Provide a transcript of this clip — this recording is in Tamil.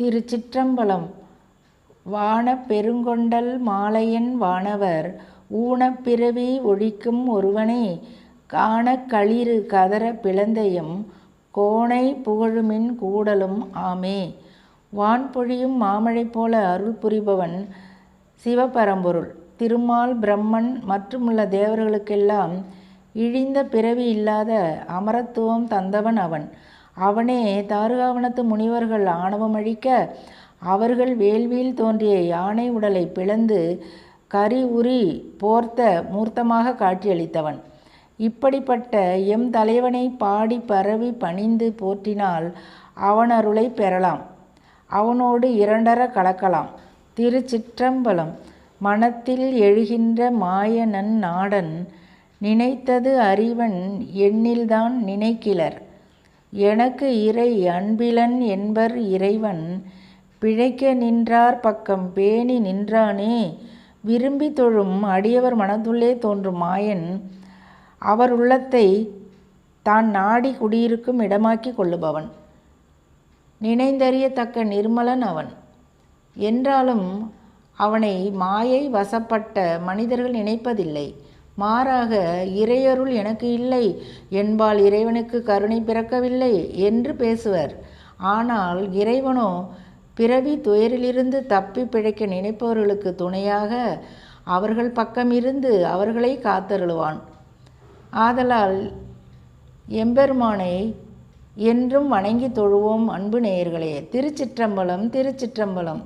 திருச்சிற்றம்பலம். வானப் பெருங்கொண்டல் மாலையன் வானவர் ஊனப் பிறவி ஒழிக்கும் ஒருவனே காண களிறு கதற பிளந்தையும் கோணை புகழுமின் கூடலும் ஆமே. வான் பொழியும் மாமழை போல அருள் புரிபவன் சிவபரம்பொருள். திருமால் பிரம்மன் மற்றுமுள்ள தேவர்களுக்கெல்லாம் இழிந்த பிறவி இல்லாத அமரத்துவம் தந்தவன் அவன். அவனே தாருகாவனத்து முனிவர்கள் ஆணவமழிக்க அவர்கள் வேள்வியில் தோன்றிய யானை உடலை பிளந்து கரி உரி போர்த்த மூர்த்தமாக காட்சியளித்தவன். இப்படிப்பட்ட எம் தலைவனை பாடி பரவி பணிந்து போற்றினால் அவன் பெறலாம். அவனோடு இரண்டர கலக்கலாம். திருச்சிற்றம்பலம் மனத்தில் எழுகின்ற மாயனன் நாடன் நினைத்தது அறிவன் எண்ணில்தான் நினைக்கிலர். எனக்கு இறை அன்பிலன் என்பர் இறைவன் பிழைக்க நின்றார் பக்கம் பேணி நின்றானே விரும்பி தொழும் அடியவர் மனத்துள்ளே தோன்றும் மாயன் அவர் உள்ளத்தை தான் நாடி குடியிருக்கும் இடமாக்கி கொள்ளுபவன். நினைந்தறியத்தக்க நிர்மலன் அவன். என்றாலும் அவனை மாயை வசப்பட்ட மனிதர்கள் நினைப்பதில்லை. மாறாக இறையருள் எனக்கு இல்லை என்பால் இறைவனுக்கு கருணை பிறக்கவில்லை என்று பேசுவர். ஆனால் இறைவனோ பிறவி துயரிலிருந்து தப்பி பிழைக்க நினைப்பவர்களுக்கு துணையாக அவர்கள் பக்கமிருந்து அவர்களை காத்தருளுவான். ஆதலால் எம்பெருமானை என்றும் வணங்கி தொழுவோம் அன்பு நேயர்களே. திருச்சிற்றம்பலம் திருச்சிற்றம்பலம்.